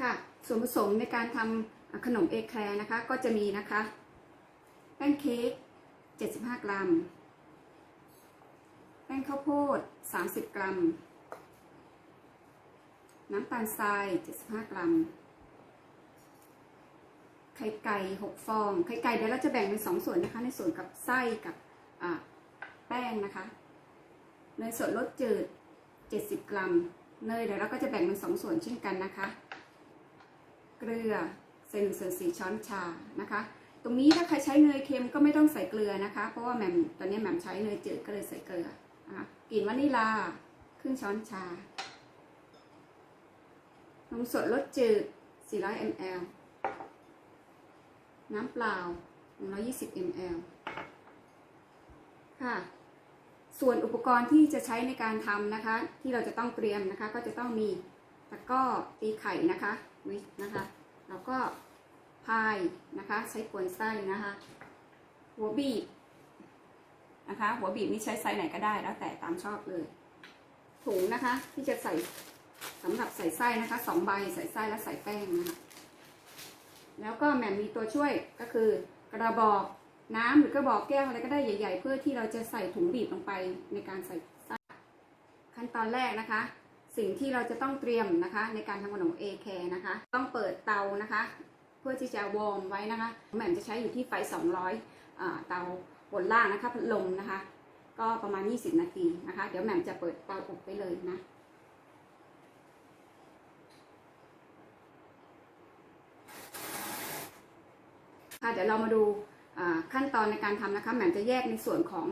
ค่ะ ส่วนผสมในการทำขนมเอแคลร์นะคะ ก็จะมีนะคะ แป้งเค้ก 75 กรัม แป้งข้าวโพด 30 กรัม น้ำตาลทราย 75 กรัม ไข่ไก่ 6 ฟอง ไข่ไก่เดี๋ยวเราจะแบ่งเป็น 2 ส่วนนะคะ ในส่วนกับไส้กับแป้งนะคะ เนยสดรสจืด 70 กรัม เนยเดี๋ยวเราก็จะแบ่งเป็น 2 ส่วนเช่นกันนะคะ เกลือเซนส่วนสี่ช้อนชานะคะ ตรงนี้ถ้าใครใช้เนยเค็มก็ไม่ต้องใส่เกลือนะคะ เพราะว่าแหม่มตอนนี้แหม่มใช้เนยจืดก็เลยใส่เกลือนะคะกลิ่นวานิลาครึ่งช้อนชานมสดรสจืด 400 ml น้ำเปล่า 120 ml ค่ะ ส่วนอุปกรณ์ที่จะใช้ในการทำนะคะ ที่เราจะต้องเตรียมนะคะ ก็จะต้องมีตะกร้อตีไข่นะคะวินะคะ แล้วก็พายนะคะ ใช้กวนไส้นะคะ หัวบีบนะคะ หัวบีบนี่ใช้ไซส์ไหนก็ได้แล้วแต่ตามชอบเลย ถุงนะคะ ที่จะใส่สำหรับใส่ไส้นะคะสองใบใส่ไส้และใส่แป้งนะคะแล้วก็แหม่มมีตัวช่วยก็คือกระบอกน้ำหรือกระบอกแก้วอะไรก็ได้ใหญ่ ๆ เพื่อที่เราจะใส่ถุงบีบลงไปในการใส่ไส้ขั้นตอนแรกนะคะ สิ่งที่เราจะต้องเตรียมนะคะ ในการทำขนมเอแคนะคะ ต้องเปิดเตานะคะ เพื่อที่จะวอร์มไว้นะคะแหม่มจะใช้อยู่ที่ไฟ 200อ่าเตาบนล่างนะคะพัดลมนะคะ ก็ประมาณ 20 นาทีนะคะ เดี๋ยวแหม่มจะเปิดเตาอบไปเลยนะค่ะเดี๋ยวเรามาดูขั้นตอนในการทำนะคะแหม่มจะแยกในส่วนของ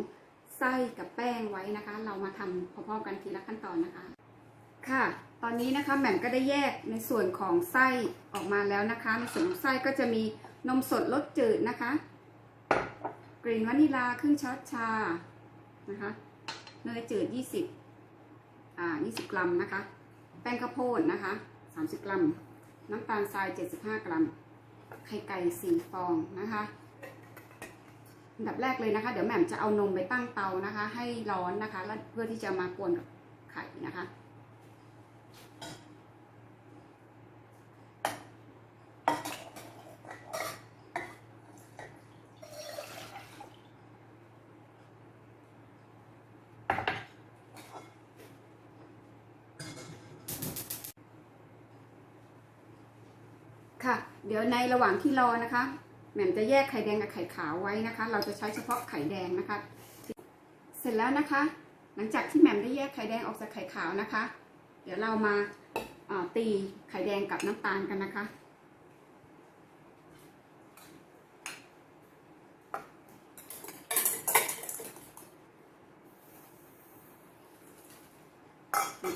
ไส้กับแป้งไว้นะคะ เรามาทำพร้อมๆกันทีละขั้นตอนนะคะ ค่ะ ตอนนี้นะคะแหม่มก็ได้แยกในส่วนของไส้ออกมาแล้วนะคะ ในส่วนของไส้ก็จะมีนมสดรสจืดนะคะ กลิ่นวานิลาครึ่งช้อนชานะคะเนยจืด 20 อ่า 20 กรัมนะคะ แป้งข้าวโพดนะคะ 30 กรัม น้ำตาลทราย 75 กรัม ไข่ไก่สี่ฟองนะคะอันดับแรกเลยนะคะ เดี๋ยวแหม่มจะเอานมไปตั้งเตานะคะ ให้ร้อนนะคะ แล้วเพื่อที่จะมากวนกับไข่นะคะ ค่ะ เดี๋ยวในระหว่างที่รอนะคะแหม่มจะแยกไข่แดงกับไข่ขาวไว้นะคะ เราจะใช้เฉพาะไข่แดงนะคะ เสร็จแล้วนะคะ หลังจากที่แหม่มได้แยกไข่แดงออกจากไข่ขาวนะคะ เดี๋ยวเรามาตีไข่แดงกับน้ำตาลกันนะคะ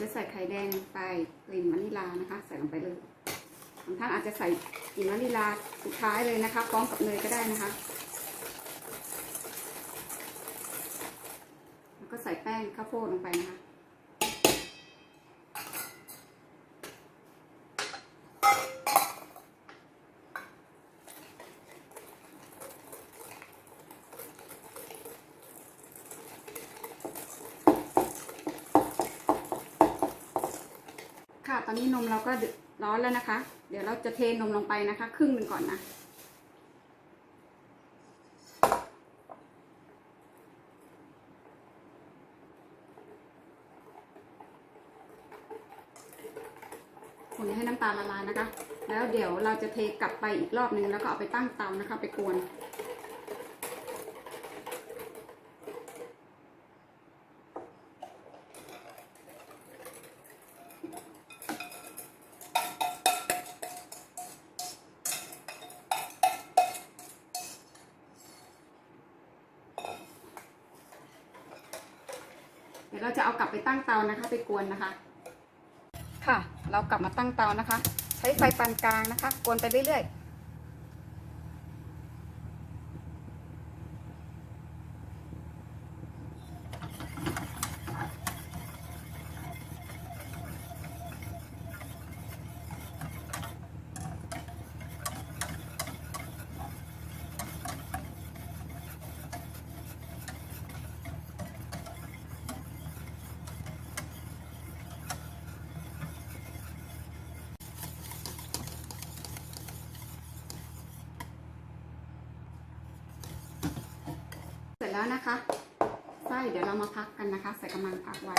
จะใส่ไข่แดงไปกลิ่นวานิลานะคะ ใส่ลงไปเลยบางท่านอาจจะใส่ กลิ่นวานิลาสุดท้ายเลยนะคะพร้อมกับเนยก็ได้นะคะ แล้วก็ใส่แป้งข้าวโพดลงไปนะคะค่ะตอนนี้นมเราก็ ร้อนแล้วนะคะ เดี๋ยวเราจะเทนมลงไปนะคะ ครึ่งหนึ่งก่อนนะ คนให้น้ำตาลละลายนะคะ แล้วเดี๋ยวเราจะเทกลับไปอีกรอบหนึ่งแล้วก็เอาไปตั้งเตานะคะ ไปกวน ยวเราจะเอากลับไปตั้งเตานะคะ ไปกวนนะคะ ค่ะ เรากลับมาตั้งเตานะคะ ใช้ไฟปานกลางนะคะ กวนไปเรื่อยๆ แล้วนะคะไส้เดี๋ยวเรามาพักกันนะคะ ใส่กำลังพักไว้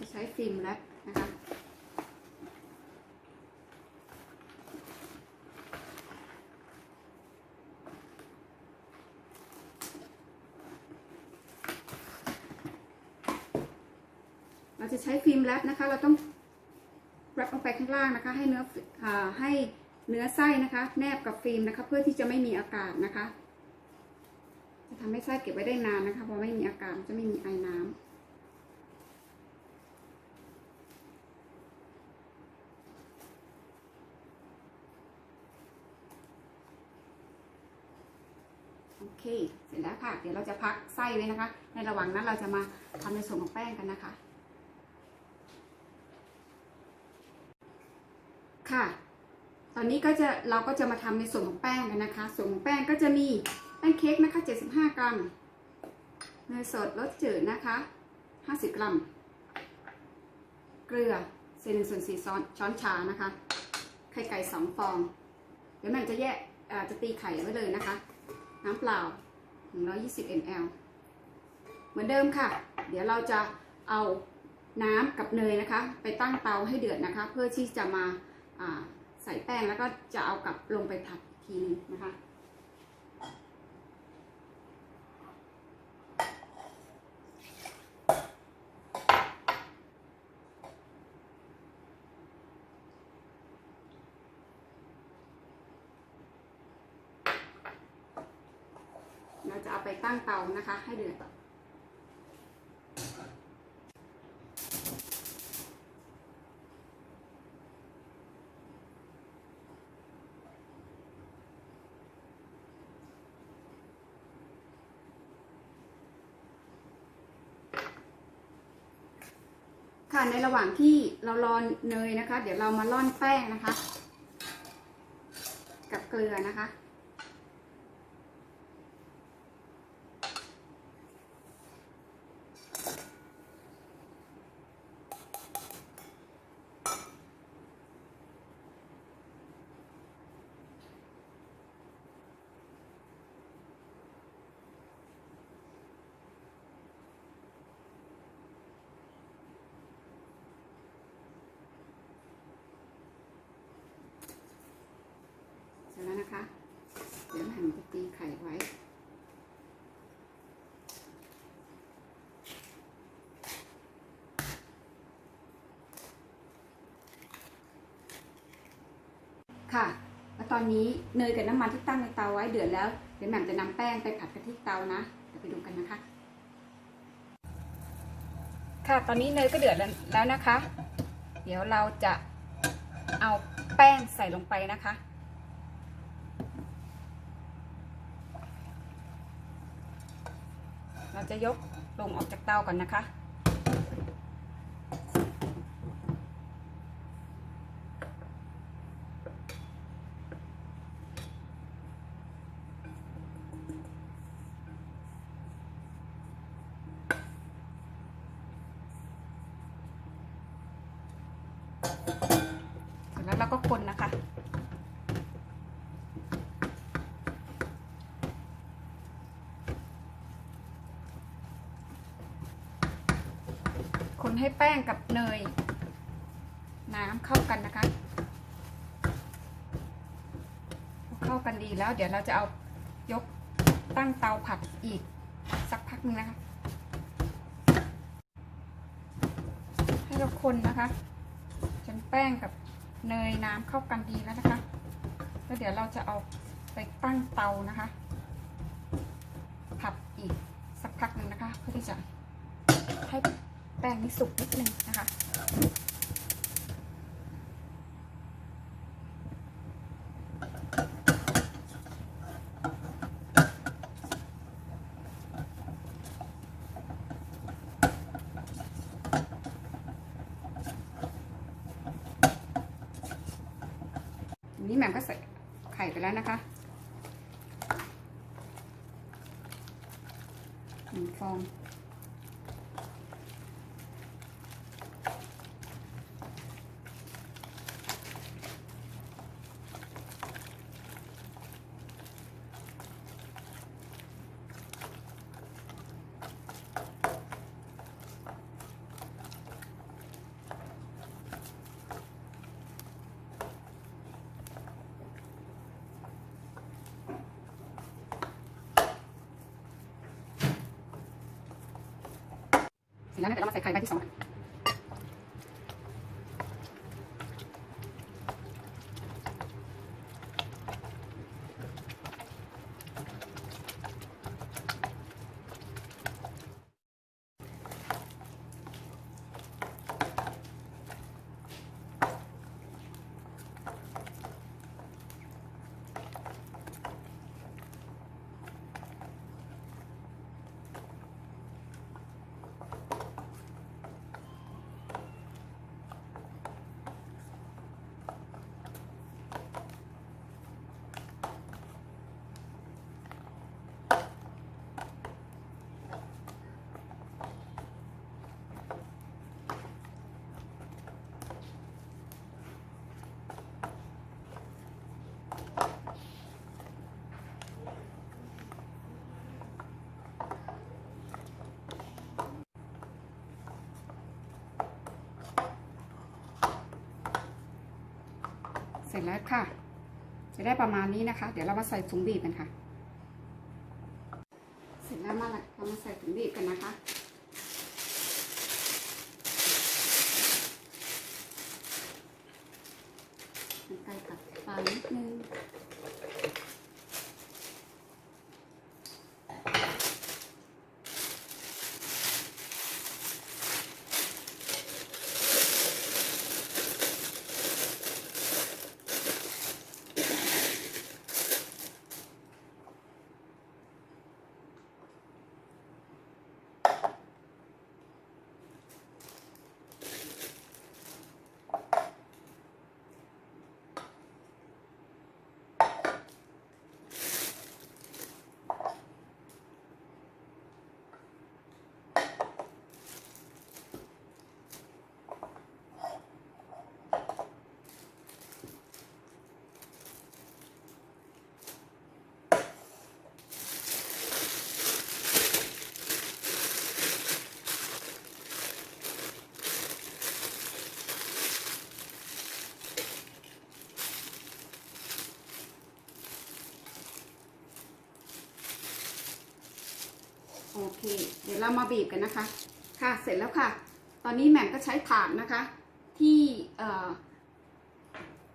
จะใช้ฟิล์มแรปนะคะเราจะใช้ฟิล์มแรปนะคะ เราต้องแรปลงไปข้างล่างนะคะ ให้เนื้ออให้เนื้อไส้นะคะ แนบกับฟิล์มนะคะ เพื่อที่จะไม่มีอากาศนะคะ จะทำให้ไส้เก็บไว้ได้นานนะคะ เพราะไม่มีอากาศจะไม่มีไอน้ำ เค เสร็จแล้วค่ะ เดี๋ยวเราจะพักไส้ไว้นะคะ ในระหว่างนั้นเราจะมาทำในส่วนของแป้งกันนะคะ ค่ะ ตอนนี้ก็จะเราก็จะมาทำในส่วนของแป้งกันนะคะ ส่วนของแป้งก็จะมีแป้งเค้กนะคะ 75 กรัม เนยสดรสจืดนะคะ 50 กรัม เกลือเศษหนึ่งส่วนสี่ช้อนช้อนชานะคะ ไข่ไก่สองฟอง เดี๋ยวแม่จะแยกจะตีไข่ไว้เลยนะคะ น้ำเปล่า 120 ml เหมือนเดิมค่ะ เดี๋ยวเราจะเอาน้ำกับเนยนะคะ ไปตั้งเตาให้เดือดนะคะ เพื่อที่จะมาาใส่แป้งแล้วก็จะเอากลับลงไปผัดอีกทีนึงนะคะ เราจะเอาไป ตั้งเตานะคะ ให้เดือดค่ะในระหว่างที่เรารอนเนยนะคะ เดี๋ยวเรามาร่อนแป้งนะคะ กับเกลือนะคะ เสร็จแล้วนะคะ เดี๋ยวหั่นจะ ตีไข่ไว้ค่ะแล้วตอนนี้เนยกับน้ำมันที่ตั้งในเตาไว้เดือดแล้ว เดี๋ยวแหม่มจะนำแป้งไปผัดกันที่เตานะเดี๋ยวไปดูกันนะคะ ค่ะ ตอนนี้เนยก็เดือดแล้วนะคะ เดี๋ยวเราจะเอาแป้งใส่ลงไปนะคะ เรา จะยกลงออกจากเตาก่อนนะคะ เสร็จแล้วเราก็คนนะคะ ให้แป้งกับเนย น้ำเข้ากันนะคะ เข้ากันดีแล้ว เดี๋ยวเราจะเอายกตั้งเตาผัดอีกสักพักหนึงนะคะ ให้เราคนนะคะ จนแป้งกับเนยน้ำเข้ากันดีแล้วนะคะ แล้วเดี๋ยวเราจะเอาไปตั้งเตานะคะ ผัดอีกสักพักหนึ่งนะคะ เพื่อที่จะให้ แป้งนี่สุกนิดนึงนะคะ นี่แม่มก็ใส่ไข่ไปแล้วนะคะหนึ่งฟอง นั้นเดี๋ยวเรามาใส่ไข่ใบที่สอง แล้วค่ะจะได้ประมาณนี้นะคะ เดี๋ยวเรามาใส่ถุงบีบกันค่ะ เสร็จแล้วมาละเรามาใส่ถุงบีบกันนะคะมันไกลกับปลายนิดนึง โอเค เดี๋ยวเรามาบีบกันนะคะ ค่ะเสร็จแล้วค่ะ ตอนนี้แหม่มก็ใช้ถานนะคะ ที่เอ่อ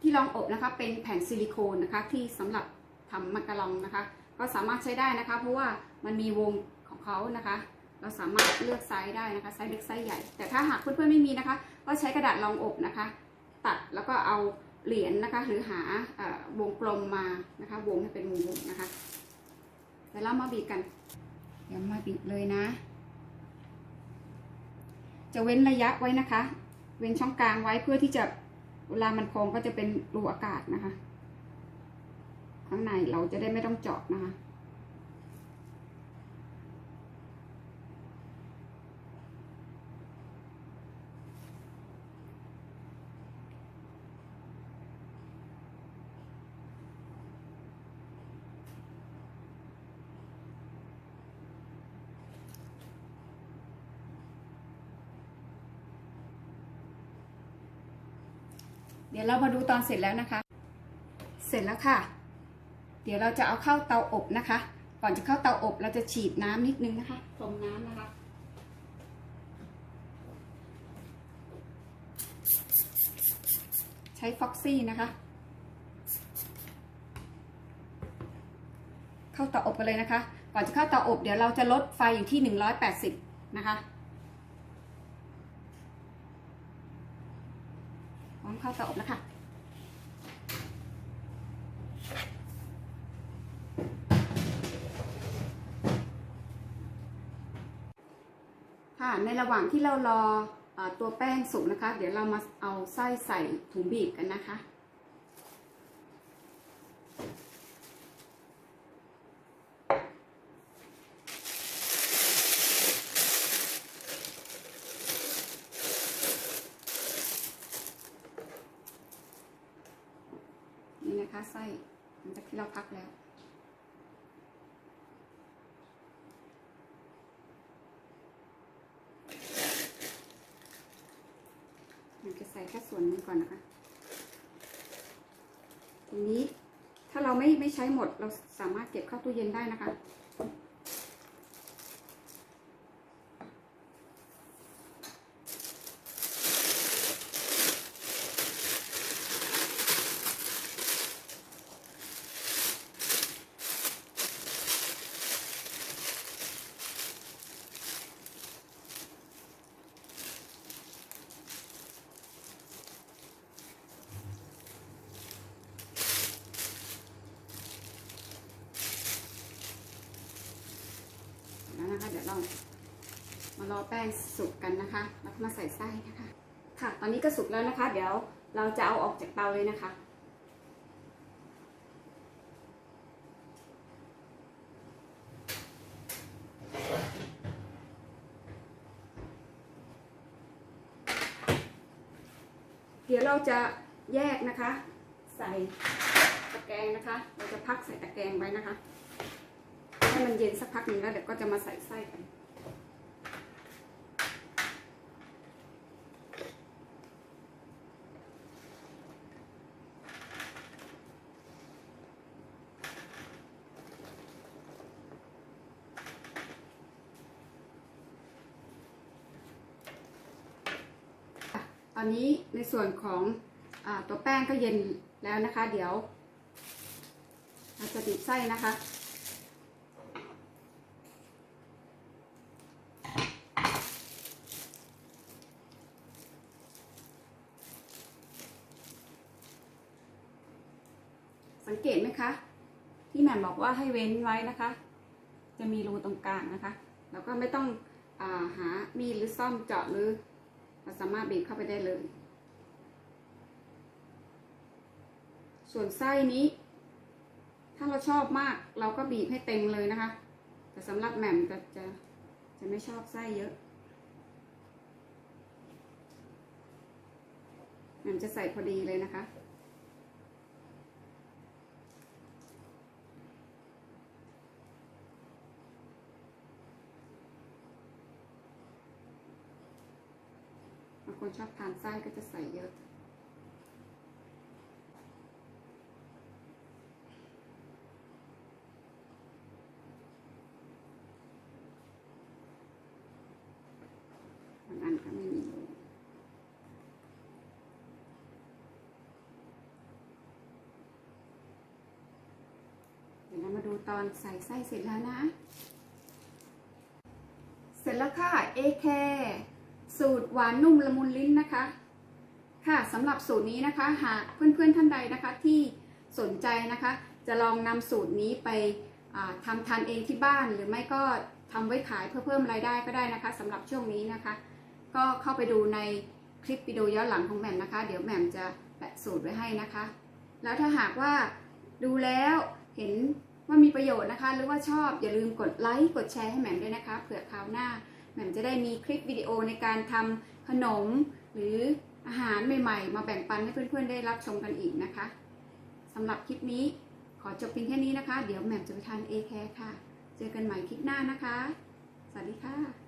ที่รองอบนะคะ เป็นแผ่นซิลิโคนนะคะ ที่สำหรับทำมักกะลองนะคะ ก็สามารถใช้ได้นะคะ เพราะว่ามันมีวงของเขานะคะ เราสามารถเลือกไซส์ได้นะคะไซส์เล็กไซส์ใหญ่ แต่ถ้าหากเพื่อนๆไม่มีนะคะ ก็ใช้กระดาษรองอบนะคะ ตัดแล้วก็เอาเหรียญนะคะ หรือหาอวงกลมมานะคะ วงให้เป็นวงนะคะเดี๋ยวเรามาบีบกัน เดี๋ยวมาบิดเลยนะ จะเว้นระยะไว้นะคะ เว้นช่องกลางไว้เพื่อที่จะเวลามันโค้งก็จะเป็นรูอากาศนะคะ ข้างในเราจะได้ไม่ต้องเจาะนะคะ ยวเรามาดูตอนเสร็จแล้วนะคะ เสร็จแล้วค่ะ เดี๋ยวเราจะเอาเข้าเตาอบนะคะ ก่อนจะเข้าเตาอบเราจะฉีดน้ำนิดนึงนะคะพรมน้ำนะคะใช้ฟ็อกซี่นะคะ เข้าเตาอบกันเลยนะคะ ก่อนจะเข้าเตาอบเดี๋ยวเราจะลดไฟอยู่ที่ 180 นะคะ ร้อมเข้าเตาอบแล้วค่ะ ค่ะ ในระหว่างที่เรารออตัวแป้งสุกนะคะ เดี๋ยวเรามาเอาไส้ใส่ถุงบีบกันนะคะ ไส้หลังจากที่เราพักแล้ว มันจะใส่แค่ส่วนนี้ก่อนนะคะ ทีนี้ถ้า เราไม่ไม่ใช้หมด เราสามารถเก็บเข้าตู้เย็นได้นะคะ แล้วนะคะ เดี๋ยวเรา มารอแป้งสุกกันนะคะ แล้วมาใส่ไส้นะคะ ค่ะ ตอนนี้ก็สุกแล้วนะคะ เดี๋ยวเราจะเอาออกจากเตาเลยนะคะเดี๋ยวเราจะแยกนะคะ ใส่ตะแกรงนะคะ เราจะพักใส่ตะแกรงไว้นะคะ ให้มันเย็นสักพักหนึ่งแล้วเดี๋ยวก็จะมาใส่ไส้กัน ตอนนี้ในส่วนของอตัวแป้งก็เย็นแล้วนะคะ เดี๋ยวเราจะบีบไส้นะคะ สังเกตไหมคะ ที่แหม่มบอกว่าให้เว้นไว้นะคะ จะมีรูตรงกลางนะคะ แล้วก็ไม่ต้องอาหามีดหรือซ่อมเจาะหรือ เราสามารถบีบเข้าไปได้เลย ส่วนไส้นี้ ถ้าเราชอบมากเราก็บีบให้เต็มเลยนะคะ แต่สำหรับแหม่มจะจะจะไม่ชอบไส้เยอะแหม่มจะใส่พอดีเลยนะคะ คนชอบทานไส้ก็จะใส่เยอะ อันก็ไม่มีเลยเดี๋ยวเรามาดูตอนใส่ไส้เสร็จแล้วนะ เสร็จแล้วค่ะ เอแคร์ สูตรหวานนุ่มละมุนลิ้นนะคะ ค่ะสำหรับสูตรนี้นะคะ หากเพื่อนๆท่านใดนะคะที่สนใจนะคะ จะลองนำสูตรนี้ไปทำทานเองที่บ้านหรือไม่ก็ทำไว้ขายเพื่อเพิ่มรายได้ก็ได้นะคะสำหรับช่วงนี้นะคะ ก็เข้าไปดูในคลิปวิดีโอย้อนหลังของแหม่มนะคะ เดี๋ยวแหม่มจะแปะสูตรไว้ให้นะคะ แล้วถ้าหากว่าดูแล้วเห็นว่ามีประโยชน์นะคะ หรือว่าชอบอย่าลืมกดไลค์กดแชร์ให้แหม่มด้วยนะคะเผื่อคราวหน้า แหม่มจะได้มีคลิปวิดีโอในการทำขนมหรืออาหารใหม่ๆ มาแบ่งปันให้เพื่อนๆได้รับชมกันอีกนะคะสำหรับคลิปนี้ขอจบเพียงแค่นี้นะคะ เดี๋ยวแหม่มจะไปทานเอแคร์ค่ะ เจอกันใหม่คลิปหน้านะคะ สวัสดีค่ะ